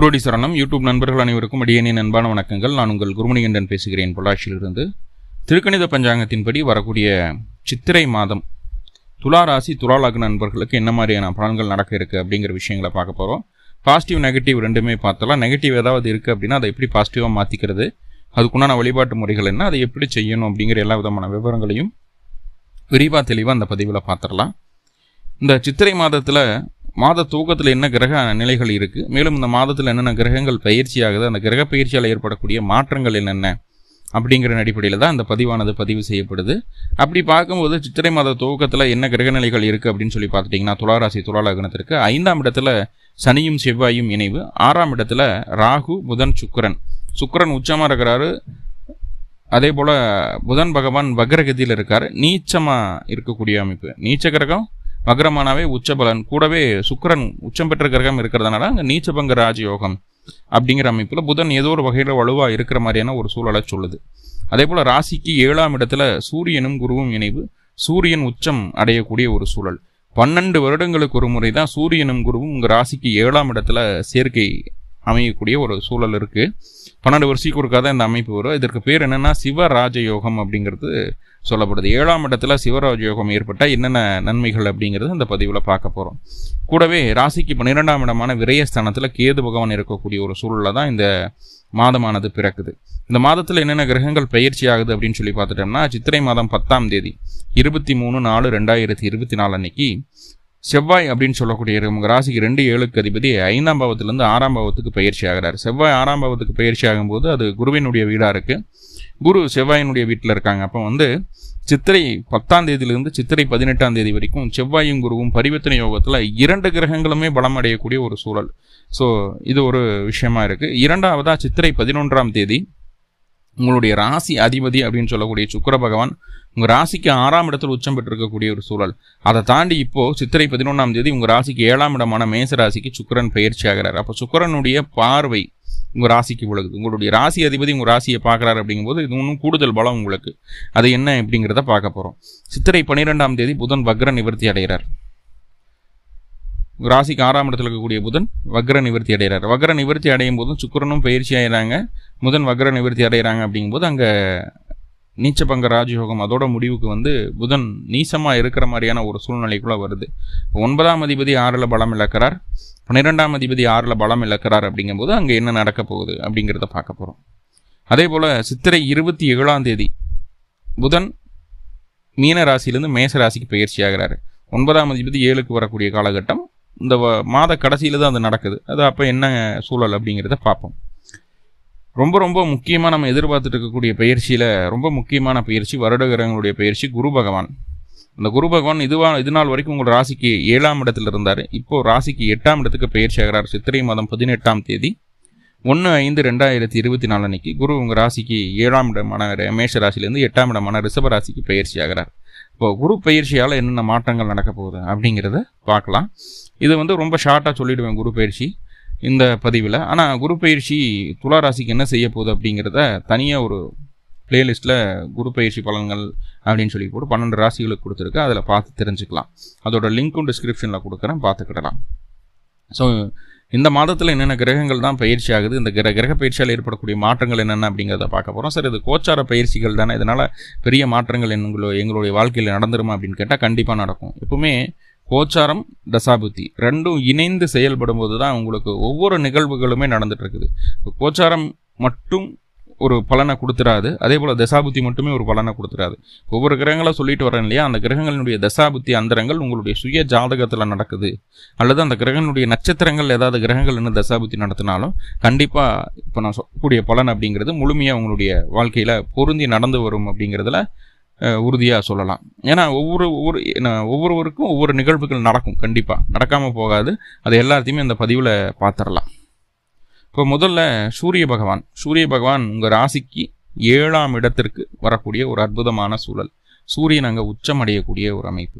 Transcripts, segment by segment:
குருடி சரணம். யூடியூப் நண்பர்கள் அனைவருக்கும் அடியேனின் அன்பான வணக்கங்கள். நான் உங்கள் குருமணிகண்டன் பேசுகிறேன் பொள்ளாச்சியிலிருந்து. திருக்கணித பஞ்சாங்கத்தின்படி வரக்கூடிய சித்திரை மாதம் துலா ராசி துலா நண்பர்களுக்கு என்ன மாதிரியான பலன்கள் நடக்க இருக்குது அப்படிங்கிற விஷயங்களை பார்க்க போகிறோம் பாசிட்டிவ் நெகட்டிவ் ரெண்டுமே பார்த்தலாம் நெகட்டிவ் ஏதாவது இருக்குது அப்படின்னா அதை எப்படி பாசிட்டிவாக மாற்றிக்கிறது அதுக்குண்டான வழிபாட்டு முறைகள் என்ன? அதை எப்படி செய்யணும் அப்படிங்கிற எல்லா விதமான விவரங்களையும் விரிவாக தெளிவாக அந்த பதிவில் பார்த்துடலாம். இந்த சித்திரை மாதத்தில் மாத தூக்கத்தில் என்ன கிரக நிலைகள் இருக்குது மேலும் இந்த மாதத்தில் என்னென்ன கிரகங்கள் பயிற்சி ஆகுது அந்த கிரக பயிற்சியால் ஏற்படக்கூடிய மாற்றங்கள் என்னென்ன? அப்படிங்கிற அடிப்படையில் தான் அந்த பதிவானது பதிவு செய்யப்படுது. அப்படி பார்க்கும்போது சித்திரை மாத துவக்கத்தில் என்ன கிரக நிலைகள் இருக்குது அப்படின்னு சொல்லி பார்த்துட்டிங்கன்னா துளாராசி துளாலகனத்திற்கு ஐந்தாம் இடத்துல சனியும் செவ்வாயும் இணைவு. ஆறாம் இடத்துல ராகு புதன் சுக்கரன். சுக்கரன் உச்சமாக இருக்கிறாரு. அதே போல் புதன் பகவான் வக்ரகதியில் இருக்கார். நீச்சமாக இருக்கக்கூடிய அமைப்பு. நீச்ச கிரகம் மகரமானாவே உச்சபலன் கூடவே சுக்கரன் உச்சம் பெற்ற கிரகம் இருக்கிறதுனால அங்கே நீச்சபங்க ராஜயோகம் அப்படிங்கிற அமைப்பில் புதன் ஏதோ ஒரு வகையில் வலுவாக இருக்கிற மாதிரியான ஒரு சூழலை சொல்லுது. அதே போல் ராசிக்கு ஏழாம் இடத்துல சூரியனும் குருவும் இணைவு சூரியன் உச்சம் அடையக்கூடிய ஒரு சூழல். பன்னெண்டு வருடங்களுக்கு ஒரு முறை தான் சூரியனும் குருவும் உங்கள் ராசிக்கு ஏழாம் இடத்துல சேர்க்கை அமையக்கூடிய ஒரு சூழல் இருக்குது பன்னெண்டு வருஷத்துக்கு ஒருக்காத இந்த அமைப்பு வரும். இதற்கு பேர் என்னென்னா சிவராஜயோகம் அப்படிங்கிறது சொல்லப்படுது. ஏழாம் இடத்துல சிவராஜ யோகம் ஏற்பட்டால் என்னென்ன நன்மைகள் அப்படிங்கிறது இந்த பதிவில் பார்க்க போகிறோம் கூடவே ராசிக்கு பன்னிரெண்டாம் இடமான விரயஸ்தானத்தில் கேது பகவான் இருக்கக்கூடிய ஒரு சூழலில் தான் இந்த மாதமானது பிறக்குது. இந்த மாதத்தில் என்னென்ன கிரகங்கள் பயிற்சி ஆகுது அப்படின்னு சொல்லி பார்த்துட்டோம்னா சித்திரை மாதம் பத்தாம் தேதி இருபத்தி மூணு நாலு ரெண்டாயிரத்தி இருபத்தி நாலு அன்னைக்கு செவ்வாய் அப்படின்னு சொல்லக்கூடிய உங்கள் ராசிக்கு ரெண்டு ஏழுக்கு அதிபதி ஐந்தாம் பாவத்திலேருந்து ஆறாம் பாவத்துக்கு பயிற்சி ஆகிறார். செவ்வாய் ஆறாம் பாவத்துக்கு பயிற்சி ஆகும்போது அது குருவினுடைய வீடாக இருக்குது குரு செவ்வாயினுடைய வீட்டில் இருக்காங்க. அப்போ வந்து சித்திரை பத்தாம் தேதியிலிருந்து சித்திரை பதினெட்டாம் தேதி வரைக்கும் செவ்வாயும் குருவும் பரிவர்த்தனை யோகத்தில் இரண்டு கிரகங்களுமே பலம் அடையக்கூடிய ஒரு சூழல். ஸோ இது ஒரு விஷயமா இருக்குது இரண்டாவதாக சித்திரை பதினொன்றாம் தேதி உங்களுடைய ராசி அதிபதி அப்படின்னு சொல்லக்கூடிய சுக்கர பகவான் உங்கள் ராசிக்கு ஆறாம் இடத்தில் உச்சம் பெற்றிருக்கக்கூடிய ஒரு சூழல். அதை தாண்டி இப்போது சித்திரை பதினொன்றாம் தேதி உங்கள் ராசிக்கு ஏழாம் இடமான மேச ராசிக்கு சுக்கரன் பயிற்சி ஆகிறார். அப்போ சுக்கரனுடைய பார்வை உங்கள் ராசிக்கு விழுகுது. உங்களுடைய ராசி அதிபதி உங்கள் ராசியை பார்க்குறாரு அப்படிங்கும்போது இது இன்னும் கூடுதல் பலம் உங்களுக்கு. அது என்ன அப்படிங்கிறத பார்க்க போகிறோம் சித்திரை பன்னிரெண்டாம் தேதி புதன் வக்ர நிவர்த்தி அடைகிறார். ராசிக்கு ஆறாம் இடத்துல இருக்கக்கூடிய புதன் வக்ர நிவர்த்தி அடைகிறார். வக்ர நிவர்த்தி அடையும் போதும் சுக்கரனும் பயிற்சி ஆகிறாங்க புதன் வக்ர நிவர்த்தி அடைகிறாங்க அப்படிங்கும்போது அங்கே நீச்சபங்க ராஜயோகம் அதோட முடிவுக்கு வந்து புதன் நீசமாக இருக்கிற மாதிரியான ஒரு சூழ்நிலைக்குள்ளே வருது. ஒன்பதாம் அதிபதி ஆறில் பலம் இழக்கிறார். பன்னிரெண்டாம் அதிபதி ஆறில் பலம் இழக்கிறார் அப்படிங்கும்போது அங்கே என்ன நடக்க போகுது அப்படிங்கிறத பார்க்க போகிறோம் அதே போல் சித்திரை இருபத்தி ஏழாம் தேதி புதன் மீன ராசியிலேருந்து மேச ராசிக்கு பயிற்சி ஆகிறாரு. ஒன்பதாம் அதிபதி ஏழுக்கு வரக்கூடிய காலகட்டம் இந்த மாத கடைசியில் தான் அது நடக்குது. அது அப்போ என்ன சூழல் அப்படிங்கிறத பார்ப்போம். ரொம்ப ரொம்ப முக்கியமாக நம்ம எதிர்பார்த்துட்டு இருக்கக்கூடிய பயிற்சியில் ரொம்ப முக்கியமான பயிற்சி வருடகிரகங்களுடைய பயிற்சி குரு பகவான். அந்த குரு பகவான் இதுவா இது நாள் வரைக்கும் உங்கள் ராசிக்கு ஏழாம் இடத்துல இருந்தார். இப்போது ராசிக்கு எட்டாம் இடத்துக்கு பயிற்சி ஆகிறார். சித்திரை மாதம் பதினெட்டாம் தேதி ஒன்று ஐந்து ரெண்டாயிரத்தி இருபத்தி நாலு அன்னைக்கு குரு உங்கள் ராசிக்கு ஏழாம் இடமான மேஷ ராசிலேருந்து எட்டாம் இடமான ரிஷப ராசிக்கு பயிற்சி ஆகிறார். இப்போ குரு பயிற்சியால் என்னென்ன மாற்றங்கள் நடக்க போகுது அப்படிங்கிறத பார்க்கலாம். இது வந்து ரொம்ப ஷார்ட்டாக சொல்லிவிடுவேன் குரு பயிற்சி இந்த பதிவில். ஆனால் குரு பயிற்சி துலா ராசிக்கு என்ன செய்ய போகுது அப்படிங்கிறத தனியாக ஒரு பிளேலிஸ்ட்டில் குரு பயிற்சி பலன்கள் அப்படின்னு சொல்லி போட்டு பன்னெண்டு ராசிகளுக்கு கொடுத்துருக்கு. அதில் பார்த்து தெரிஞ்சுக்கலாம். அதோட லிங்க்கும் டிஸ்கிரிப்ஷனில் கொடுக்குறேன். பார்த்துக்கிடலாம். ஸோ இந்த மாதத்தில் என்னென்ன கிரகங்கள் தான் பயிற்சி ஆகுது இந்த கிர கிரக பயிற்சியால் ஏற்படக்கூடிய மாற்றங்கள் என்னென்ன அப்படிங்கிறத பார்க்க போகிறோம் சார் இது கோச்சார பயிற்சிகள் தானே இதனால் பெரிய மாற்றங்கள் எங்களோ எங்களுடைய வாழ்க்கையில் நடந்துருமா அப்படின்னு கேட்டால் கண்டிப்பாக நடக்கும். எப்பவுமே கோச்சாரம் தசாபுத்தி ரெண்டும் இணைந்து செயல்படும் போது தான் உங்களுக்கு ஒவ்வொரு நிகழ்வுகளுமே நடந்துகிட்ருக்குது. இப்போ கோச்சாரம் மட்டும் ஒரு பலனை கொடுத்துடாது அதே போல் தசாபுத்தி மட்டுமே ஒரு பலனை கொடுத்துடாது ஒவ்வொரு கிரகங்களை சொல்லிட்டு வரேன் இல்லையா அந்த கிரகங்களினுடைய தசாபுத்தி அந்தரங்கள் உங்களுடைய சுய ஜாதகத்தில் நடக்குது. அல்லது அந்த கிரகங்களுடைய நட்சத்திரங்கள் ஏதாவது கிரகங்கள் என்ன தசாபுத்தி நடத்தினாலும் கண்டிப்பாக இப்போ நான் சொல்லக்கூடிய பலன் அப்படிங்கிறது முழுமையாக உங்களுடைய வாழ்க்கையில் பொருந்தி நடந்து வரும் அப்படிங்கிறதுல உறுதியாக சொல்லலாம். ஏன்னா ஒவ்வொரு ஒவ்வொரு ஒவ்வொருவருக்கும் ஒவ்வொரு நிகழ்வுகள் நடக்கும். கண்டிப்பாக நடக்காமல் போகாது. அது எல்லாத்தையுமே இந்த பதிவில் பார்த்துடலாம் இப்போ முதல்ல சூரிய பகவான். சூரிய பகவான் உங்கள் ராசிக்கு ஏழாம் இடத்திற்கு வரக்கூடிய ஒரு அற்புதமான சூழல். சூரியன் அங்கே உச்சம் அடையக்கூடிய ஒரு அமைப்பு.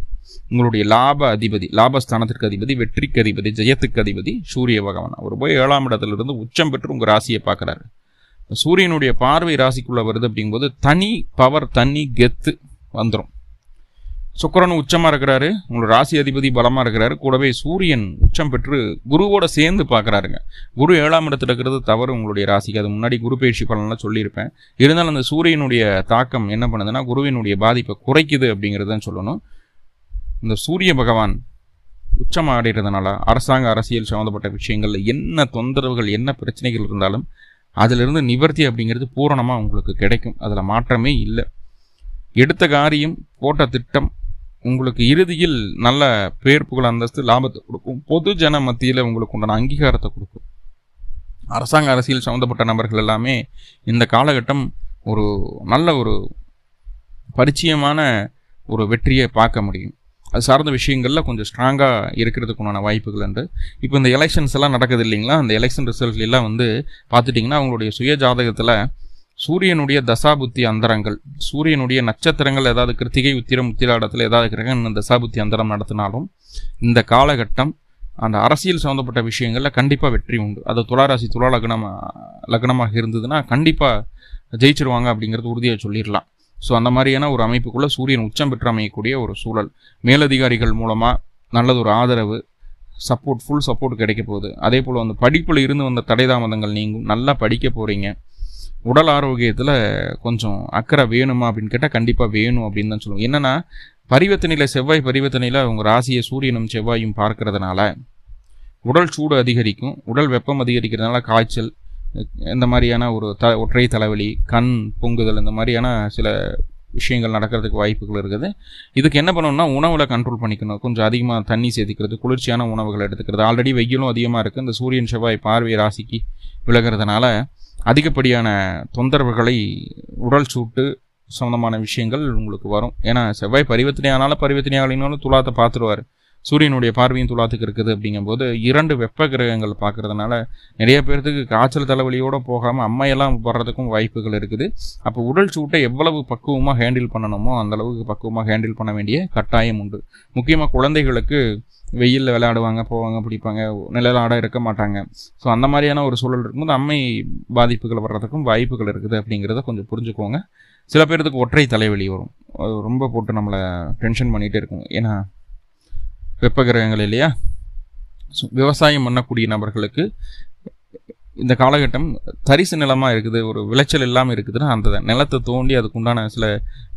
உங்களுடைய லாப அதிபதி லாபஸ்தானத்திற்கு அதிபதி வெற்றிக்கு அதிபதி ஜெயத்துக்கு அதிபதி சூரிய பகவான். அவர் போய் ஏழாம் இடத்துல உச்சம் பெற்று உங்கள் ராசியை பார்க்குறாரு சூரியனுடைய பார்வை ராசிக்குள்ளே வருது அப்படிங்கும்போது தனி பவர் தனி கெத்து வந்துடும் சுக்கரன் உச்சமாக இருக்கிறாரு உங்களோட ராசி அதிபதி பலமாக இருக்கிறாரு. கூடவே சூரியன் உச்சம் பெற்று குருவோட சேர்ந்து பார்க்குறாருங்க. குரு ஏழாம் இடத்துல இருக்கிறது தவறு உங்களுடைய ராசிக்கு அது முன்னாடி குரு பயிற்சி பலன்லாம் சொல்லியிருப்பேன். இருந்தாலும் அந்த சூரியனுடைய தாக்கம் என்ன பண்ணுதுன்னா குருவினுடைய பாதிப்பை குறைக்குது அப்படிங்கிறதான் சொல்லணும். இந்த சூரிய பகவான் உச்சமாக ஆடுறதுனால அரசாங்க அரசியல் சம்மந்தப்பட்ட விஷயங்களில் என்ன தொந்தரவுகள் என்ன பிரச்சனைகள் இருந்தாலும் அதிலிருந்து நிவர்த்தி அப்படிங்கிறது பூரணமாக உங்களுக்கு கிடைக்கும். அதில் மாற்றமே இல்லை. எடுத்த காரியம் போட்ட திட்டம் உங்களுக்கு இறுதியில் நல்ல பேர் புகழ் அந்தஸ்து லாபத்தை கொடுக்கும். பொது ஜன மத்தியில் உங்களுக்கு உண்டான அங்கீகாரத்தை கொடுக்கும். அரசாங்க அரசியல் சம்மந்தப்பட்ட நபர்கள் எல்லாமே இந்த காலகட்டம் ஒரு நல்ல ஒரு பரிச்சயமான ஒரு வெற்றியை பார்க்க முடியும். அது சார்ந்த விஷயங்களில் கொஞ்சம் ஸ்ட்ராங்காக இருக்கிறதுக்குண்டான வாய்ப்புகள் என்று இப்போ இந்த எலெக்ஷன்ஸ் எல்லாம் நடக்குது இல்லைங்களா? அந்த எலெக்ஷன் ரிசல்ட் எல்லாம் வந்து பார்த்துட்டிங்கன்னா அவங்களுடைய சுய ஜாதகத்தில் சூரியனுடைய தசாபுத்தி அந்தரங்கள் சூரியனுடைய நட்சத்திரங்கள் ஏதாவது கிருத்திகை உத்திரம் உத்திராடத்தில் ஏதாவது கிரகன் தசாபுத்தி அந்தரம் நடத்தினாலும் இந்த காலகட்டம் அந்த அரசியல் சம்மந்தப்பட்ட விஷயங்களில் கண்டிப்பாக வெற்றி உண்டு. அது துளாராசி துளா லக்னமாக லக்னமாக இருந்ததுன்னா கண்டிப்பாக ஜெயிச்சிருவாங்க அப்படிங்கிறது உறுதியாக சொல்லிடலாம். ஸோ அந்த மாதிரியான ஒரு அமைப்புக்குள்ளே சூரியன் உச்சம் பெற்று அமையக்கூடிய ஒரு சூழல். மேலதிகாரிகள் மூலமாக நல்லது ஒரு ஆதரவு சப்போர்ட் ஃபுல் சப்போர்ட் கிடைக்க போகுது. அதே போல் வந்து படிப்பில் இருந்து வந்த தடை தாமதங்கள் நீங்கும். நல்லா படிக்க போகிறீங்க உடல் ஆரோக்கியத்தில் கொஞ்சம் அக்கறை வேணுமா அப்படின்னு கேட்டால் கண்டிப்பாக வேணும் அப்படின்னு தான் சொல்லுவோம் என்னென்னா பரிவர்த்தனையில் செவ்வாய் பரிவர்த்தனையில் அவங்க ராசியை சூரியனும் செவ்வாயும் பார்க்கறதுனால உடல் சூடு அதிகரிக்கும். உடல் வெப்பம் அதிகரிக்கிறதுனால காய்ச்சல் இந்த மாதிரியான ஒரு த ஒற்றை தலைவலி கண் பொங்குதல் இந்த மாதிரியான சில விஷயங்கள் நடக்கிறதுக்கு வாய்ப்புகள் இருக்குது. இதுக்கு என்ன பண்ணணும்னா உணவில் கண்ட்ரோல் பண்ணிக்கணும். கொஞ்சம் அதிகமாக தண்ணி சேர்த்துக்கிறது குளிர்ச்சியான உணவுகள் எடுத்துக்கிறது. ஆல்ரெடி வெயிலும் அதிகமாக இருக்குது இந்த சூரியன் செவ்வாய் பார்வை ராசிக்கு விலகிறதுனால அதிகப்படியான தொந்தரவுகளை உடல் சூட்டு சம்மந்தமான விஷயங்கள் உங்களுக்கு வரும். ஏன்னா செவ்வாய் பரிவர்த்தனை ஆனாலும் பரிவர்த்தனை ஆகலைனாலும் துலாத்தை பார்த்துருவார். சூரியனுடைய பார்வையும் துலாத்துக்கு இருக்குது அப்படிங்கும்போது இரண்டு வெப்ப கிரகங்கள் பார்க்கறதுனால நிறைய பேர்த்துக்கு காய்ச்சல் தலைவலியோடு போகாமல் அம்மையெல்லாம் வர்றதுக்கும் வாய்ப்புகள் இருக்குது. அப்போ உடல் சூட்டை எவ்வளவு பக்குவமாக ஹேண்டில் பண்ணணுமோ அந்தளவுக்கு பக்குவமாக ஹேண்டில் பண்ண வேண்டிய கட்டாயம் உண்டு. முக்கியமாக குழந்தைகளுக்கு வெயிலில் விளையாடுவாங்க போவாங்க பிடிப்பாங்க நிழலாட இருக்க மாட்டாங்க. ஸோ அந்த மாதிரியான ஒரு சூழல் இருக்கும்போது அம்மை பாதிப்புகள் வர்றதுக்கும் வாய்ப்புகள் இருக்குது அப்படிங்கிறத கொஞ்சம் புரிஞ்சுக்கோங்க. சில பேர்த்துக்கு ஒற்றை தலைவலி வரும். ரொம்ப போட்டு நம்மளை டென்ஷன் பண்ணிகிட்டே இருக்கும். ஏன்னா வெப்ப கிரகங்கள் இல்லையா விவசாயம் பண்ணக்கூடிய நபர்களுக்கு இந்த காலகட்டம் தரிசு நிலமாக இருக்குது ஒரு விளைச்சல் இல்லாமல் இருக்குதுன்னா அந்த நிலத்தை தோண்டி அதுக்குண்டான சில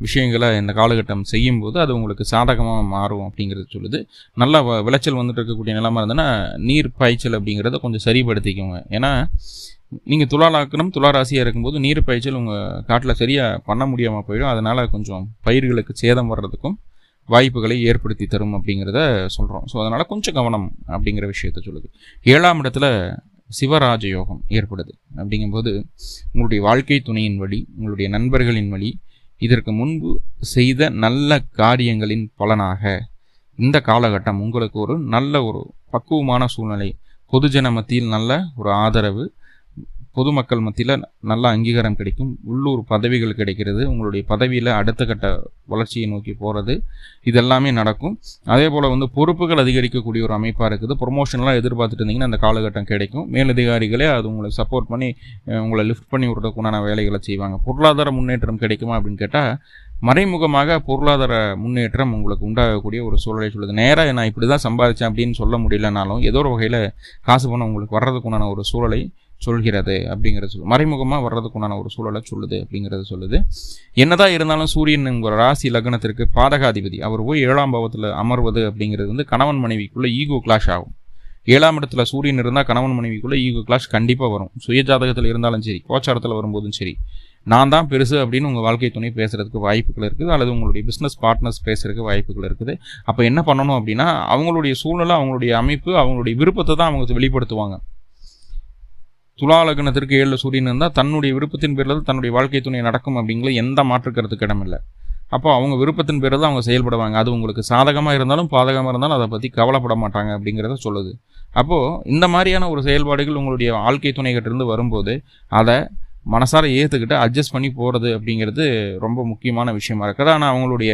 விஷயங்களை இந்த காலகட்டம் செய்யும்போது அது உங்களுக்கு சாதகமாக மாறும் அப்படிங்கிறது சொல்லுது. நல்லா விளைச்சல் வந்துட்டு இருக்கக்கூடிய நிலமாக இருந்ததுன்னா நீர் பாய்ச்சல் அப்படிங்கிறத கொஞ்சம் சரிப்படுத்திக்கோங்க. ஏன்னா நீங்கள் துளாலாக்கணும் துளாராசியாக இருக்கும்போது நீர் பாய்ச்சல் உங்கள் காட்டில் சரியாக பண்ண முடியாமல் போயிடும். அதனால் கொஞ்சம் பயிர்களுக்கு சேதம் வர்றதுக்கும் வாய்ப்புகளை ஏற்படுத்தி தரும் அப்படிங்கிறத சொல்கிறோம் ஸோ அதனால் கொஞ்சம் கவனம் அப்படிங்கிற விஷயத்த சொல்லுது. ஏழாம் இடத்துல சிவராஜ யோகம் ஏற்படுது அப்படிங்கும்போது உங்களுடைய வாழ்க்கை துணையின் வழி உங்களுடைய நண்பர்களின் வழி இதற்கு முன்பு செய்த நல்ல காரியங்களின் பலனாக இந்த காலகட்டம் உங்களுக்கு ஒரு நல்ல ஒரு பக்குவமான சூழ்நிலை பொதுஜன மத்தியில் நல்ல ஒரு ஆதரவு பொதுமக்கள் மத்தியில் நல்ல அங்கீகாரம் கிடைக்கும். உள்ளூர் பதவிகள் கிடைக்கிறது. உங்களுடைய பதவியில் அடுத்த கட்ட வளர்ச்சியை நோக்கி போகிறது இதெல்லாமே நடக்கும். அதே போல் வந்து பொறுப்புகள் அதிகரிக்கக்கூடிய ஒரு அமைப்பாக இருக்குது. ப்ரொமோஷன்லாம் எதிர்பார்த்துட்டு இருந்தீங்கன்னா அந்த காலகட்டம் கிடைக்கும். மேலதிகாரிகளே அது உங்களை சப்போர்ட் பண்ணி உங்களை லிஃப்ட் பண்ணி விடுறதுக்குண்டான வேலைகளை செய்வாங்க. பொருளாதார முன்னேற்றம் கிடைக்குமா அப்படின்னு கேட்டால் மறைமுகமாக பொருளாதார முன்னேற்றம் உங்களுக்கு உண்டாகக்கூடிய ஒரு சூழலை சொல்லுது. நேராக நான் இப்படி தான் சம்பாதிச்சேன் அப்படின்னு சொல்ல முடியலனாலும் ஏதோ ஒரு வகையில் காசு பணம் உங்களுக்கு வர்றதுக்குண்டான ஒரு சூழலை சொல்கிறது அப்படிங்கிறது சொல்லு மறைமுகமாக வர்றதுக்குண்டான ஒரு சூழலை சொல்லுது அப்படிங்கிறத சொல்லுது. என்னதான் இருந்தாலும் சூரியன் உங்கள் ராசி லக்னத்திற்கு பாதகாதிபதி. அவர் போய் ஏழாம் பாவத்தில் அமர்வது அப்படிங்கிறது வந்து கணவன் மனைவிக்குள்ளே ஈகோ கிளாஷ் ஆகும். ஏழாம் இடத்துல சூரியன் இருந்தால் கணவன் மனைவிக்குள்ளே ஈகோ கிளாஷ் கண்டிப்பாக வரும். சுய ஜாதகத்தில் இருந்தாலும் சரி கோச்சாரத்தில் வரும்போதும் சரி. நான் தான் பெருசு அப்படின்னு உங்கள் வாழ்க்கை துணை பேசுகிறதுக்கு வாய்ப்புகள் இருக்குது. அல்லது உங்களுடைய பிஸ்னஸ் பார்ட்னர்ஸ் பேசுகிறதுக்கு வாய்ப்புகள் இருக்குது. அப்போ என்ன பண்ணணும் அப்படின்னா அவங்களுடைய சூழ்நிலை அவங்களுடைய அமைப்பு அவங்களுடைய விருப்பத்தை தான் அவங்க வெளிப்படுத்துவாங்க. துலாலகனத்திற்கு ஏழு சூரியன் இருந்தால் தன்னுடைய விருப்பத்தின் பேரில் தன்னுடைய வாழ்க்கை துணை நடக்கும் அப்படிங்கிற எந்த மாற்றுக்கிறதுக்கு இடமில்லை. அப்போ அவங்க விருப்பத்தின் பேரில் தான் அவங்க செயல்படுவாங்க. அது உங்களுக்கு சாதகமாக இருந்தாலும் பாதகமாக இருந்தாலும் அதை பற்றி கவலைப்பட மாட்டாங்க அப்படிங்கிறத சொல்லுது. அப்போது இந்த மாதிரியான ஒரு செயல்பாடுகள் உங்களுடைய வாழ்க்கை துணைகிட்டிருந்து வரும்போது அதை மனசார ஏற்றுக்கிட்டு அட்ஜஸ்ட் பண்ணி போகிறது அப்படிங்கிறது ரொம்ப முக்கியமான விஷயமா இருக்குது. ஆனால் அவங்களுடைய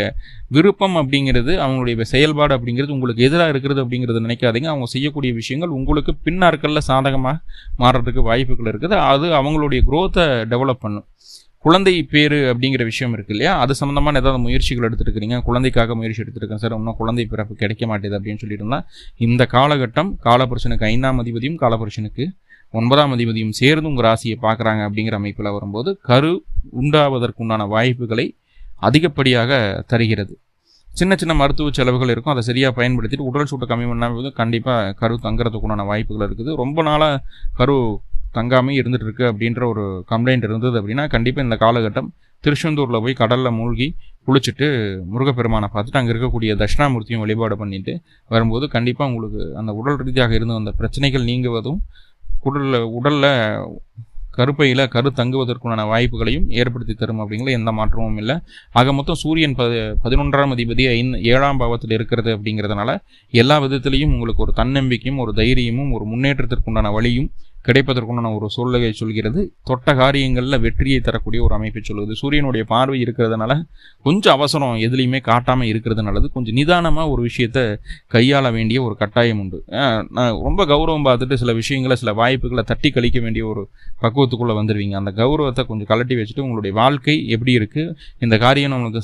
விருப்பம் அப்படிங்கிறது அவங்களுடைய செயல்பாடு அப்படிங்கிறது உங்களுக்கு எதிராக இருக்கிறது அப்படிங்கிறது நினைக்காதீங்க. அவங்க செய்யக்கூடிய விஷயங்கள் உங்களுக்கு பின்னாட்களில் சாதகமாக மாறுறதுக்கு வாய்ப்புகள் இருக்குது. அது அவங்களுடைய குரோத்தை டெவலப் பண்ணும். குழந்தை பேரு அப்படிங்கிற விஷயம் இருக்கு இல்லையா? அது சம்மந்தமான ஏதாவது முயற்சிகள் எடுத்துருக்கிறீங்க? குழந்தைக்காக முயற்சி எடுத்துருக்கேன். சார் இன்னும் குழந்தை பிறப்பு கிடைக்க மாட்டேது அப்படின்னு சொல்லிட்டு இந்த காலகட்டம் காலபுருஷனுக்கு ஐந்தாம் அதிபதியும் காலபுருஷனுக்கு ஒன்பதாம் அதிபதியும் சேர்ந்து உங்கள் ராசியை பார்க்குறாங்க அப்படிங்கிற அமைப்பில் வரும்போது கரு உண்டாவதற்குண்டான வாய்ப்புகளை அதிகப்படியாக தருகிறது. சின்ன சின்ன மருத்துவ செலவுகள் இருக்கும். அதை சரியாக பயன்படுத்திட்டு உடல் சூட்டை கம்மி பண்ணாமல் கண்டிப்பாக கரு தங்குறதுக்குண்டான வாய்ப்புகள் இருக்குது. ரொம்ப நாளாக கரு தங்காமல் இருந்துட்டு இருக்கு அப்படின்ற ஒரு கம்ப்ளைண்ட் இருந்தது அப்படின்னா கண்டிப்பாக இந்த காலகட்டம் திருச்செந்தூரில் போய் கடலில் மூழ்கி குளிச்சுட்டு முருகப்பெருமானை பார்த்துட்டு அங்கே இருக்கக்கூடிய தட்சிணாமூர்த்தியும் வழிபாடு பண்ணிட்டு வரும்போது கண்டிப்பாக உங்களுக்கு அந்த உடல் ரீதியாக இருந்து அந்த பிரச்சனைகள் நீங்குவதும் உடலில் உடலில் கருப்பையில் கரு தங்குவதற்குண்டான வாய்ப்புகளையும் ஏற்படுத்தி தரும் அப்படிங்கிற எந்த மாற்றமும் இல்லை. ஆக மொத்தம் சூரியன் ப பதினொன்றாம் அதிபதி ஐந் ஏழாம் பாவத்தில் இருக்கிறது அப்படிங்கிறதுனால எல்லா விதத்திலையும் உங்களுக்கு ஒரு தன்னம்பிக்கையும் ஒரு தைரியமும் ஒரு முன்னேற்றத்திற்குண்டான வழியும் கிடைப்பதற்குண்டான ஒரு சூழ்நிலையை சொல்கிறது. தொட்ட காரியங்களில் வெற்றியை தரக்கூடிய ஒரு அமைப்பை சொல்லுவது சூரியனுடைய பார்வை இருக்கிறதுனால கொஞ்சம் அவசரம் எதுலேயுமே காட்டாமல் இருக்கிறது நல்லது. கொஞ்சம் நிதானமாக ஒரு விஷயத்தை கையாள வேண்டிய ஒரு கட்டாயம் உண்டு. நான் ரொம்ப கௌரவம் பார்த்துட்டு சில விஷயங்களை சில வாய்ப்புகளை தட்டி கழிக்க வேண்டிய ஒரு பக்குவத்துக்குள்ளே வந்துடுவீங்க அந்த கௌரவத்தை கொஞ்சம் கலட்டி வச்சுட்டு உங்களுடைய வாழ்க்கை எப்படி இருக்குது இந்த காரியம் நம்மளுக்கு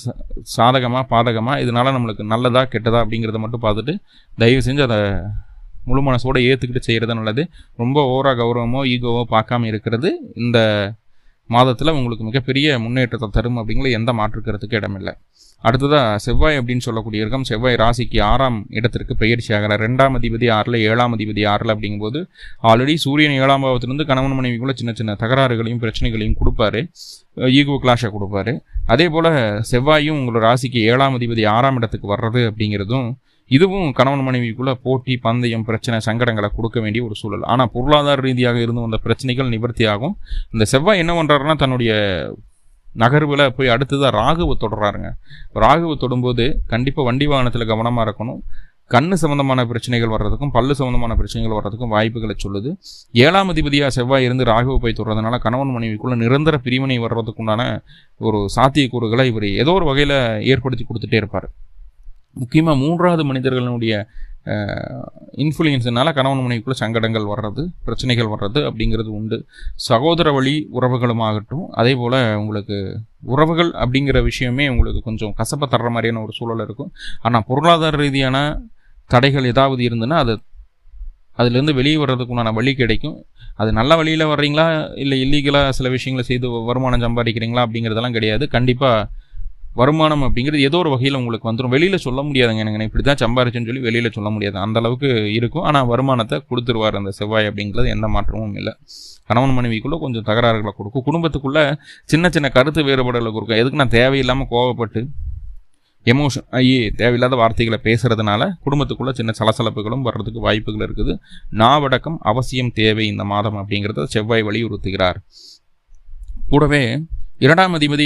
சாதகமாக பாதகமாக இதனால் நம்மளுக்கு நல்லதா கெட்டதா அப்படிங்கிறத மட்டும் பார்த்துட்டு தயவு செஞ்சு அதை முழு மனசோட ஏற்றுக்கிட்டு செய்கிறது நல்லது. ரொம்ப ஓரா கௌரவமோ ஈகோவோ பார்க்காம இருக்கிறது இந்த மாதத்தில் உங்களுக்கு மிகப்பெரிய முன்னேற்றத்தை தரும் அப்படிங்கிற எந்த மாற்றுக்கிறதுக்கு இடமில்லை. அடுத்ததாக செவ்வாய் அப்படின்னு சொல்லக்கூடிய இருக்கும் செவ்வாய் ராசிக்கு ஆறாம் இடத்திற்கு பயிற்சி ஆகிறார். ரெண்டாம் அதிபதி ஆறில் ஏழாம் அதிபதி ஆறில் அப்படிங்கும்போது ஆல்ரெடி சூரியன் ஏழாம் பாவத்திலிருந்து கணவன் கூட சின்ன சின்ன தகராறுகளையும் பிரச்சனைகளையும் கொடுப்பாரு. ஈகோ கிளாஷை கொடுப்பாரு. அதே போல் செவ்வாயும் உங்களோட ராசிக்கு ஏழாம் அதிபதி ஆறாம் இடத்துக்கு வர்றது அப்படிங்கிறதும் இதுவும் கணவன் மனைவிக்குள்ள போட்டி பந்தயம் பிரச்சனை சங்கடங்களை கொடுக்க வேண்டிய ஒரு சூழல். ஆனால் பொருளாதார ரீதியாக இருந்து வந்த பிரச்சனைகள் நிவர்த்தி ஆகும் இந்த செவ்வாய் என்ன பண்ணுறாருன்னா தன்னுடைய நகர்வில் போய் அடுத்ததாக ராகுவை தொடர்றாருங்க. ராகுவை தொடும்போது கண்டிப்பாக வண்டி வாகனத்தில் கவனமாக இருக்கணும். கண்ணு சம்மந்தமான பிரச்சனைகள் வர்றதுக்கும் பல்லு சம்மந்தமான பிரச்சனைகள் வர்றதுக்கும் வாய்ப்புகளை சொல்லுது. ஏழாம் அதிபதியாக செவ்வாய் இருந்து ராகுவை போய் தொடர்றதுனால கணவன் மனைவிக்குள்ள நிரந்தர பிரிவினை வர்றதுக்குண்டான ஒரு சாத்தியக்கூறுகளை இவர் ஏதோ ஒரு வகையில் ஏற்படுத்தி கொடுத்துட்டே இருப்பார். முக்கியமாக மூன்றாவது மனிதர்களுடைய இன்ஃப்ளூயன்ஸ்னால கணவன் மனைவிக்குள்ள சங்கடங்கள் வர்றது பிரச்சனைகள் வர்றது அப்படிங்கிறது உண்டு. சகோதர வழி உறவுகளுமாகட்டும் அதே போல் உங்களுக்கு உறவுகள் அப்படிங்கிற விஷயமே உங்களுக்கு கொஞ்சம் கசப்பை தர்ற மாதிரியான ஒரு சூழல் இருக்கும். ஆனால் பொருளாதார ரீதியான தடைகள் ஏதாவது இருந்ததுன்னா அது அதுலேருந்து வெளியே வர்றதுக்குண்டான வழி கிடைக்கும். அது நல்ல வழியில் வர்றீங்களா? இல்லை இல்லீகலாக சில விஷயங்களை செய்து வருமானம் சம்பாதிக்கிறீங்களா? அப்படிங்கிறதெல்லாம் கிடையாது. கண்டிப்பாக வருமானம் அப்படிங்கிறது ஏதோ ஒரு வகையில் உங்களுக்கு வந்துடும் வெளியில் சொல்ல முடியாதுங்க எனக்கு இப்படி தான் சம்பாரிச்சுன்னு சொல்லி வெளியில் சொல்ல முடியாது. அந்த அளவுக்கு இருக்கும். ஆனால் வருமானத்தை கொடுத்துருவார் அந்த செவ்வாய் அப்படிங்கிறது எந்த மாற்றமும் இல்லை. கணவன் மனைவிக்குள்ளே கொஞ்சம் தகராறுகளை கொடுக்கும். குடும்பத்துக்குள்ளே சின்ன சின்ன கருத்து வேறுபாடுகளை கொடுக்கும். எதுக்கு நான் தேவையில்லாமல் கோவப்பட்டு எமோஷன் ஐயே தேவையில்லாத வார்த்தைகளை பேசுகிறதுனால குடும்பத்துக்குள்ளே சின்ன சலசலப்புகளும் வர்றதுக்கு வாய்ப்புகள் இருக்குது. நாவடக்கம் அவசியம் தேவை இந்த மாதம் அப்படிங்கிறத செவ்வாய் வலியுறுத்துகிறார். கூடவே இரண்டாம் அதிபதி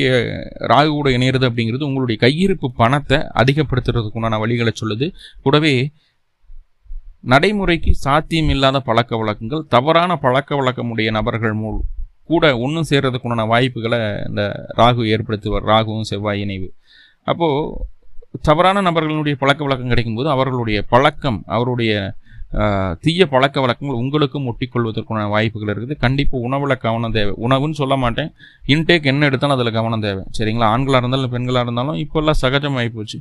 ராகு கூட இணையிறது அப்படிங்கிறது உங்களுடைய கையிருப்பு பணத்தை அதிகப்படுத்துறதுக்கு உண்டான வழிகளை சொல்லுது. கூடவே நடைமுறைக்கு சாத்தியம் இல்லாத பழக்க வழக்கங்கள் தவறான பழக்க வழக்கமுடைய நபர்கள் மூலம் கூட ஒன்றும் சேர்றதுக்குண்டான வாய்ப்புகளை இந்த ராகு ஏற்படுத்துவார் ராகுவும் செவ்வாய் இணைவு. அப்போது தவறான நபர்களுடைய பழக்க வழக்கம் கிடைக்கும்போது அவர்களுடைய பழக்கம் அவருடைய தீய பழக்க வழக்கங்கள் உங்களுக்கும் ஒட்டிக்கொள்வதற்கான வாய்ப்புகள் இருக்குது. கண்டிப்பாக உணவில் கவனம் தேவை. உணவுன்னு சொல்ல மாட்டேன். இன்டேக் என்ன எடுத்தாலும் அதில் கவனம் தேவை. சரிங்களா? ஆண்களாக இருந்தாலும் பெண்களாக இருந்தாலும் இப்போல்லாம் சகஜமாகி போச்சு.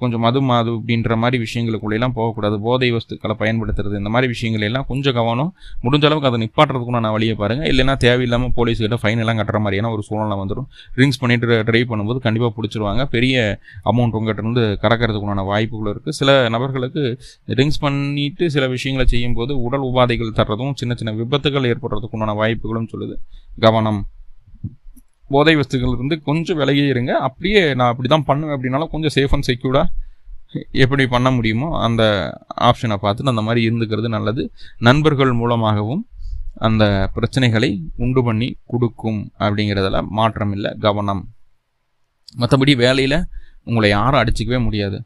கொஞ்சம் மது மாது அப்படின்ற மாதிரி விஷயங்களுக்குள்ளெல்லாம் போகக்கூடாது. போதை வஸ்துக்களை பயன்படுத்துறது இந்த மாதிரி விஷயங்கள் எல்லாம் கொஞ்சம் கவனம். முடிஞ்ச அளவுக்கு அதை நிப்பாட்டுறதுக்குன்னு நான் வழியை பாருங்கள் இல்லைன்னா தேவையில்லாமல் போலீஸ்கிட்ட ஃபைன் எல்லாம் கட்டுற மாதிரியான ஒரு சூழ்நிலை வந்துடும் ட்ரிங்க்ஸ் பண்ணிட்டு ட்ரைவ் பண்ணும்போது கண்டிப்பாக பிடிச்சிருவாங்க. பெரிய அமௌண்ட் உங்கள்கிட்ட இருந்து கறக்கிறதுக்குண்டான வாய்ப்புகள் இருக்குது சில நபர்களுக்கு ட்ரிங்க்ஸ் பண்ணிட்டு விட்டு சில விஷயங்களை செய்யும்போது உடல் உபாதைகள் தர்றதும் சின்ன சின்ன விபத்துகள் ஏற்படுறதுக்கு உண்டான வாய்ப்புகளும் சொல்லுது. கவனம். போதை வஸ்துகள் இருந்து கொஞ்சம் விலகி இருங்க. அப்படியே நான் அப்படி தான் பண்ணுவேன் அப்படின்னாலும் கொஞ்சம் சேஃப் அண்ட் செக்யூர்டாக எப்படி பண்ண முடியுமோ அந்த ஆப்ஷனை பார்த்துட்டு அந்த மாதிரி இருந்துக்கிறது நல்லது. நண்பர்கள் மூலமாகவும் அந்த பிரச்சனைகளை உண்டு பண்ணி கொடுக்கும் அப்படிங்கிறதுல மாற்றம் இல்லை கவனம். மற்றபடி வேலையில் உங்களை யாரும் அடிச்சிக்கவே முடியாது.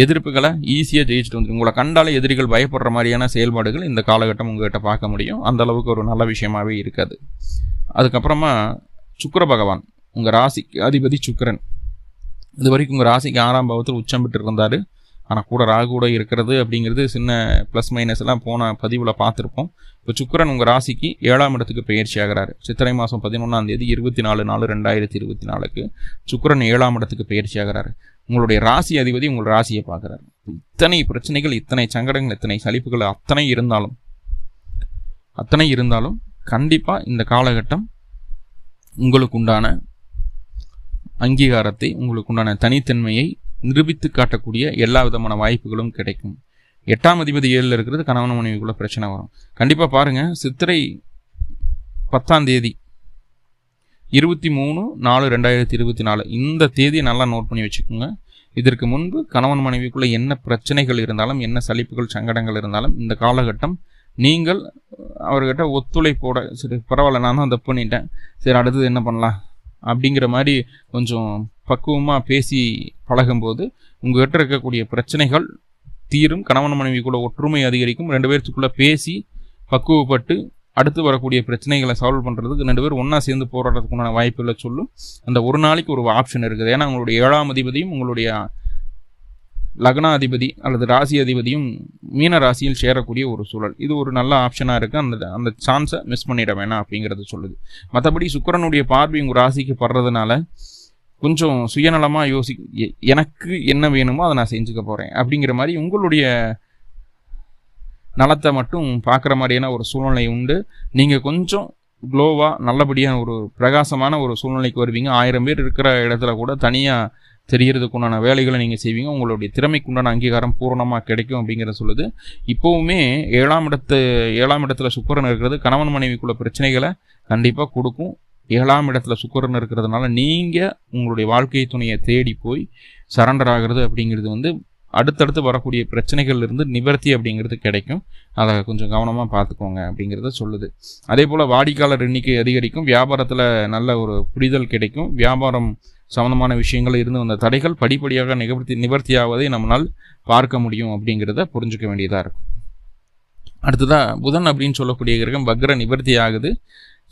எதிர்ப்புகளை ஈஸியாக ஜெயிச்சுட்டு வந்து உங்களை கண்டாலே எதிரிகள் பயப்படுற மாதிரியான செயல்பாடுகள் இந்த காலகட்டம் உங்கள்கிட்ட பார்க்க முடியும். அந்த அளவுக்கு ஒரு நல்ல விஷயமாகவே இருக்காது. அதுக்கப்புறமா சுக்கர பகவான் உங்கள் ராசிக்கு அதிபதி சுக்கரன். இது வரைக்கும் உங்கள் ராசிக்கு ஆறாம் பாவத்தில் உச்சம் பெற்று இருந்தார். ஆனால் கூட ராகு கூட இருக்கிறது அப்படிங்கிறது சின்ன ப்ளஸ் மைனஸ் எல்லாம் போன பதிவில் பார்த்துருப்போம். இப்போ சுக்கரன் உங்கள் ராசிக்கு ஏழாம் இடத்துக்கு பயிற்சி ஆகிறாரு. சித்திரை மாதம் பதினொன்றாம் தேதி இருபத்தி நாலு நாலு ரெண்டாயிரத்தி இருபத்தி நாலுக்கு சுக்கரன் ஏழாம் இடத்துக்கு பயிற்சி ஆகிறாரு. உங்களுடைய ராசி அதிபதி உங்கள் ராசியை பார்க்குறாரு. இத்தனை பிரச்சனைகள் இத்தனை சங்கடங்கள் இத்தனை சலிப்புகள் அத்தனை இருந்தாலும் அத்தனை இருந்தாலும் கண்டிப்பாக இந்த காலகட்டம் உங்களுக்கு உண்டான அங்கீகாரத்தை உங்களுக்கு உண்டான தனித்தன்மையை நிரூபித்து காட்டக்கூடிய எல்லா விதமான வாய்ப்புகளும் கிடைக்கும். எட்டாம் அதிபதி ஏழில் இருக்கிறது கணவன் மனைவிக்குள்ள பிரச்சனை வரும். கண்டிப்பாக பாருங்கள் சித்திரை பத்தாம் தேதி இருபத்தி மூணு நாலு ரெண்டாயிரத்தி இருபத்தி நாலு. இந்த தேதியை நல்லா நோட் பண்ணி வச்சுக்கோங்க. இதற்கு முன்பு கணவன் மனைவிக்குள்ளே என்ன பிரச்சனைகள் இருந்தாலும் என்ன சலிப்புகள் சங்கடங்கள் இருந்தாலும் இந்த காலகட்டம் நீங்கள் அவர்கிட்ட ஒத்துழைப்போட சரி பரவாயில்ல நான் தான் பண்ணிட்டேன். சரி அடுத்தது என்ன பண்ணலாம்? அப்படிங்கிற மாதிரி கொஞ்சம் பக்குவமாக பேசி பழகும்போது உங்கள்கிட்ட இருக்கக்கூடிய பிரச்சனைகள் தீரும். கணவன் மனைவிக்குள்ள ஒற்றுமை அதிகரிக்கும். ரெண்டு பேர்த்துக்குள்ளே பேசி பக்குவப்பட்டு அடுத்து வரக்கூடிய பிரச்சனைகளை சால்வ் பண்ணுறதுக்கு ரெண்டு பேரும் ஒன்றா சேர்ந்து போராடுறதுக்குண்டான வாய்ப்புகளை சொல்லும். அந்த ஒரு நாளைக்கு ஒரு ஆப்ஷன் இருக்குது. ஏன்னா உங்களுடைய ஏழாம் அதிபதியும் உங்களுடைய லக்னாதிபதி அல்லது ராசி அதிபதியும் மீன ராசியில் சேரக்கூடிய ஒரு சூழல். இது ஒரு நல்ல ஆப்ஷனாக இருக்குது அந்த அந்த சான்ஸை மிஸ் பண்ணிட வேணாம் அப்படிங்கிறது சொல்லுது. மற்றபடி சுக்கரனுடைய பார்வை உங்கள் ராசிக்கு படுறதுனால கொஞ்சம் சுயநலமாக யோசி எனக்கு என்ன வேணுமோ அதை நான் செஞ்சுக்க போகிறேன் அப்படிங்கிற மாதிரி உங்களுடைய நலத்தை மட்டும் பார்க்குற மாதிரியான ஒரு சூழ்நிலை உண்டு. நீங்கள் கொஞ்சம் க்ளோவாக நல்லபடியான ஒரு பிரகாசமான ஒரு சூழ்நிலைக்கு வருவீங்க. ஆயிரம் பேர் இருக்கிற இடத்துல கூட தனியாக தெரியறதுக்குண்டான வேலைகளை நீங்கள் செய்வீங்க. உங்களுடைய திறமைக்குண்டான அங்கீகாரம் பூரணமாக கிடைக்கும் அப்படிங்கிறத சொல்லுது. இப்போவுமே ஏழாம் இடத்து ஏழாம் இடத்துல சுக்கரன் இருக்கிறது கணவன் மனைவிக்குள்ள பிரச்சனைகளை கண்டிப்பாக கொடுக்கும். ஏழாம் இடத்துல சுக்கரன் இருக்கிறதுனால நீங்கள் உங்களுடைய வாழ்க்கை துணையை தேடி போய் சரண்டர் ஆகிறது அப்படிங்கிறது வந்து அடுத்தடுத்து வரக்கூடிய பிரச்சனைகள்லேருந்து நிவர்த்தி அப்படிங்கிறது கிடைக்கும். அதை கொஞ்சம் கவனமாக பார்த்துக்கோங்க அப்படிங்கிறத சொல்லுது. அதே போல் வாடிக்கையாளர் எண்ணிக்கை அதிகரிக்கும். வியாபாரத்தில் நல்ல ஒரு புரிதல் கிடைக்கும். வியாபாரம் சம்மந்தமான விஷயங்கள் இருந்து வந்த தடைகள் படிப்படியாக நிவர்த்தி நிவர்த்தியாவதை நம்மளால் பார்க்க முடியும் அப்படிங்கிறத புரிஞ்சுக்க வேண்டியதாக இருக்கும். அடுத்ததாக புதன் அப்படின்னு சொல்லக்கூடிய கிரகம் வக்ர நிவர்த்தி ஆகுது.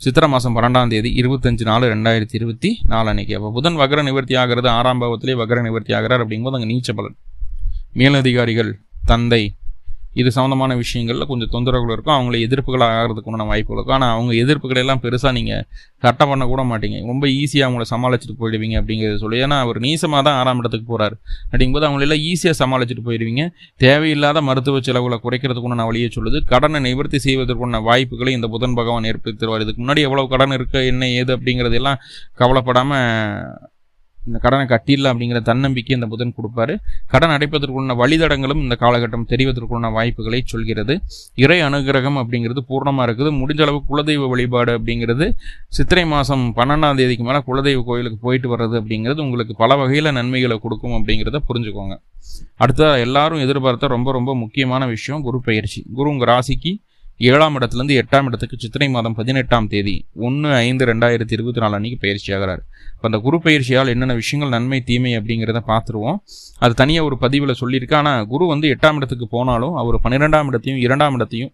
சித்திர மாதம் பன்னெண்டாம் தேதி இருபத்தஞ்சு நாலு ரெண்டாயிரத்தி இருபத்தி நாலு அன்னைக்கு. அப்போ புதன் வக்ர நிவர்த்தி ஆகிறது ஆறாம் பாவத்திலே வக்ர நிவர்த்தி ஆகிறார் அப்படிங்கும்போது அங்கே நீச்ச பலன். மேலதிகாரிகள் தந்தை இது சம்மந்தமான விஷயங்களில் கொஞ்சம் தொந்தரவுகள் இருக்கும். அவங்கள எதிர்ப்புகள் ஆகிறதுக்குண்டான வாய்ப்புகள் இருக்கும். ஆனால் அவங்க எதிர்ப்புகளை எல்லாம் பெருசாக நீங்கள் கரெக்டாக பண்ண கூட மாட்டீங்க. ரொம்ப ஈஸியாக அவங்கள சமாளிச்சுட்டு போயிடுவீங்க அப்படிங்கிறத சொல்லி. ஏன்னா அவர் நீசமாக தான் ஆறாம் இடத்துக்கு போகிறார் அப்படிங்கும்போது அவங்களெல்லாம் ஈஸியாக சமாளிச்சுட்டு போயிடுவீங்க. தேவையில்லாத மருத்துவ செலவுகளை குறைக்கிறதுக்குண்டான வழியை சொல்லுது. கடனை நிவர்த்தி செய்வதற்குண்டான வாய்ப்புகளை இந்த புதன் பகவான் ஏற்படுத்திடுவார் இதுக்கு முன்னாடி எவ்வளோ கடன் இருக்குது என்ன ஏது அப்படிங்கிறதெல்லாம் கவலைப்படாமல் இந்த கடனை கட்டிடலாம் அப்படிங்கிற தன்னம்பிக்கை இந்த புதன் கொடுப்பாரு. கடன் அடைப்பதற்குள்ள வழிதடங்களும் இந்த காலகட்டம் தெரிவதற்குள்ள வாய்ப்புகளை சொல்கிறது. இறை அனுகிரகம் அப்படிங்கிறது பூர்ணமாக இருக்குது. முடிஞ்ச அளவு குலதெய்வ வழிபாடு அப்படிங்கிறது சித்திரை மாதம் பன்னெண்டாம் தேதிக்கு மேலே குலதெய்வ கோயிலுக்கு போயிட்டு வர்றது அப்படிங்கிறது உங்களுக்கு பல வகையில் நன்மைகளை கொடுக்கும் அப்படிங்கிறத புரிஞ்சுக்கோங்க. அடுத்ததாக எல்லாரும் எதிர்பார்த்த ரொம்ப ரொம்ப முக்கியமான விஷயம் குரு பயிற்சி. குரு உங்கள் ராசிக்கு ஏழாம் இடத்துலேருந்து எட்டாம் இடத்துக்கு சித்திரை மாதம் பதினெட்டாம் தேதி ஒன்று ஐந்து ரெண்டாயிரத்தி இருபத்தி நாலு அன்றைக்கி பயிற்சி ஆகிறார். இப்போ அந்த குரு பயிற்சியால் என்னென்ன விஷயங்கள் நன்மை தீமை அப்படிங்கிறத பார்த்துருவோம். அது தனியாக ஒரு பதிவில் சொல்லியிருக்கேன் ஆனால் குரு வந்து எட்டாம் இடத்துக்கு போனாலும் அவர் பன்னிரெண்டாம் இடத்தையும் இரண்டாம் இடத்தையும்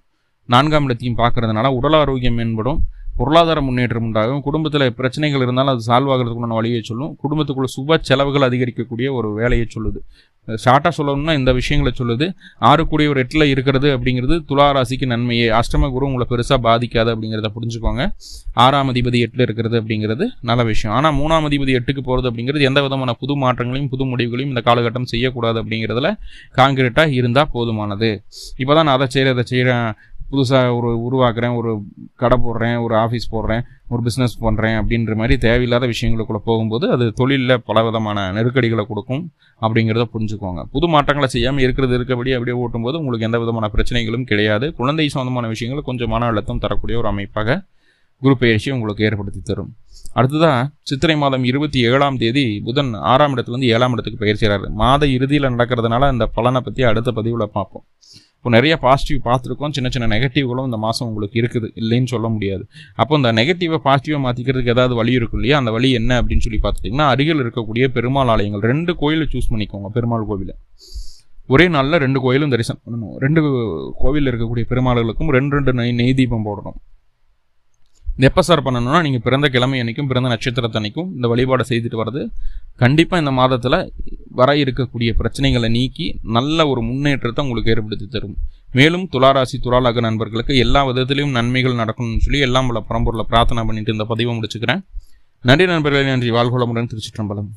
நான்காம் இடத்தையும் பார்க்கறதுனால உடல் ஆரோக்கியம் மேம்படும். பொருளாதார முன்னேற்றம் உண்டாகும். குடும்பத்தில் பிரச்சனைகள் இருந்தாலும் அது சால்வ் ஆகிறதுக்குள்ள வழியை சொல்லும். குடும்பத்துக்குள்ள சுப செலவுகள் அதிகரிக்கக்கூடிய ஒரு வேலையை சொல்லுது. ஷார்ட்டாக சொல்லணும்னா இந்த விஷயங்களை சொல்லுது. ஆறு கூடிய ஒரு எட்டில் இருக்கிறது அப்படிங்கிறது துலா ராசிக்கு நன்மையே. அஷ்டம குரு உங்களை பெருசாக பாதிக்காது அப்படிங்கிறத புரிஞ்சுக்கோங்க. ஆறாம் அதிபதி எட்டில் இருக்கிறது அப்படிங்கிறது நல்ல விஷயம். ஆனால் மூணாம் அதிபதி எட்டுக்கு போகிறது அப்படிங்கிறது எந்த விதமான புது மாற்றங்களையும் புது முடிவுகளையும் இந்த காலகட்டம் செய்யக்கூடாது அப்படிங்கிறதுல காங்கிரீட்டாக இருந்தால் போதுமானது. இப்போ தான் நான் அதை செய்கிறேன் அதை செய்கிறேன் புதுசாக ஒரு உருவாக்குறேன் ஒரு கடை போடுறேன் ஒரு ஆஃபீஸ் போடுறேன் ஒரு பிஸ்னஸ் பண்ணுறேன் அப்படின்ற மாதிரி தேவையில்லாத விஷயங்களுக்குள்ளே போகும்போது அது தொழிலில் பல விதமான நெருக்கடிகளை கொடுக்கும் அப்படிங்கிறத புரிஞ்சுக்கோங்க புது மாற்றங்களை செய்யாமல் இருக்கிறது இருக்கபடி அப்படியே ஓட்டும்போது உங்களுக்கு எந்த விதமான பிரச்சனைகளும் கிடையாது. குழந்தை சொந்தமான விஷயங்கள் கொஞ்சம் மன அழுத்தம் தரக்கூடிய ஒரு அமைப்பாக குரு பயிற்சி உங்களுக்கு ஏற்படுத்தி தரும். அடுத்ததாக சித்திரை மாதம் இருபத்தி ஏழாம் தேதி புதன் ஆறாம் இடத்துலேருந்து ஏழாம் இடத்துக்கு பயிற்சிறாரு மாத இறுதியில் நடக்கிறதுனால அந்த பலனை பற்றி அடுத்த பதிவில் பார்ப்போம். இப்போ நிறைய பாசிட்டிவ் பார்த்துருக்கோம். சின்ன சின்ன நெகட்டிவ்களும் இந்த மாதம் உங்களுக்கு இருக்குது. இல்லைன்னு சொல்ல முடியாது. அப்போ இந்த நெகட்டிவை பாசிட்டிவாக மாற்றிக்கிறதுக்கு ஏதாவது வழி இருக்கும் இல்லையா? அந்த வழி என்ன அப்படின்னு சொல்லி பார்த்துட்டிங்கன்னா அருகில் இருக்கக்கூடிய பெருமாள் ஆலயங்கள். ரெண்டு கோயிலை சூஸ் பண்ணிக்கோங்க பெருமாள் கோவிலை. ஒரே நாளில் ரெண்டு கோயிலும் தரிசனம் பண்ணணும். ரெண்டு கோவிலில் இருக்கக்கூடிய பெருமாள்களுக்கும் ரெண்டு ரெண்டு நெய் நெய் தீபம் போடணும். எப்போ சார் பண்ணணும்னா நீங்கள் பிறந்த கிழமை அன்னைக்கும் பிறந்த நட்சத்திரத்தன்னைக்கும் இந்த வழிபாடை செய்துட்டு வர்றது கண்டிப்பாக இந்த மாதத்தில் வர இருக்கக்கூடிய பிரச்சனைகளை நீக்கி நல்ல ஒரு முன்னேற்றத்தை உங்களுக்கு ஏற்படுத்தி தரும். மேலும் துளாராசி துளாலக நண்பர்களுக்கு எல்லா விதத்திலையும் நன்மைகள் நடக்கணும்னு சொல்லி எல்லாம் உள்ள பரம்பொருளை பிரார்த்தனை பண்ணிட்டு இந்த பதிவை முடிச்சுக்கிறேன். நன்றி நண்பர்களே நன்றி. வாழ்கோளமுடன் திருச்சிற்றம்பலம்.